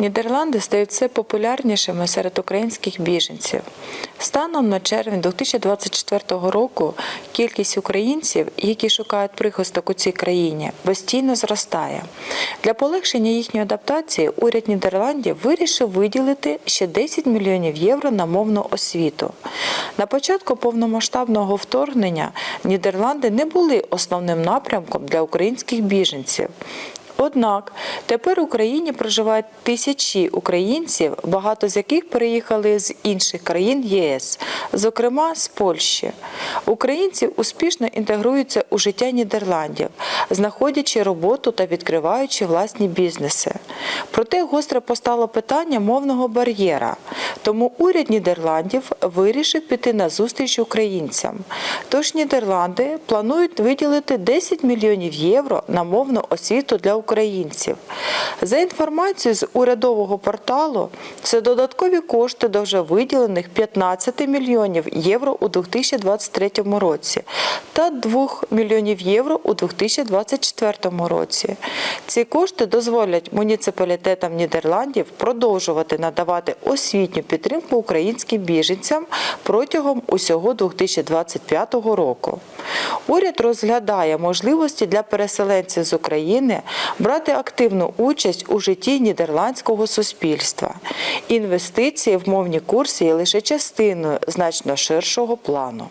Нідерланди стають все популярнішими серед українських біженців. Станом на червень 2024 року кількість українців, які шукають прихисток у цій країні, постійно зростає. Для полегшення їхньої адаптації уряд Нідерландів вирішив виділити ще 10 мільйонів євро на мовну освіту. На початку повномасштабного вторгнення Нідерланди не були основним напрямком для українських біженців. Однак тепер в Україні проживають тисячі українців, багато з яких переїхали з інших країн ЄС, зокрема з Польщі. Українці успішно інтегруються у життя Нідерландів, знаходячи роботу та відкриваючи власні бізнеси. Проте гостре постало питання мовного бар'єра. Тому уряд Нідерландів вирішив піти на зустріч українцям. Тож Нідерланди планують виділити 10 мільйонів євро на мовну освіту для українців. За інформацією з урядового порталу, це додаткові кошти до вже виділених 15 мільйонів євро у 2023 році та 2 мільйонів євро у 2024 році. Ці кошти дозволять муніципалітетам Нідерландів продовжувати надавати освітню підтримку українським біженцям протягом усього 2025 року. Уряд розглядає можливості для переселенців з України брати активну участь у житті нідерландського суспільства. Інвестиції в мовні курси є лише частиною значно ширшого плану.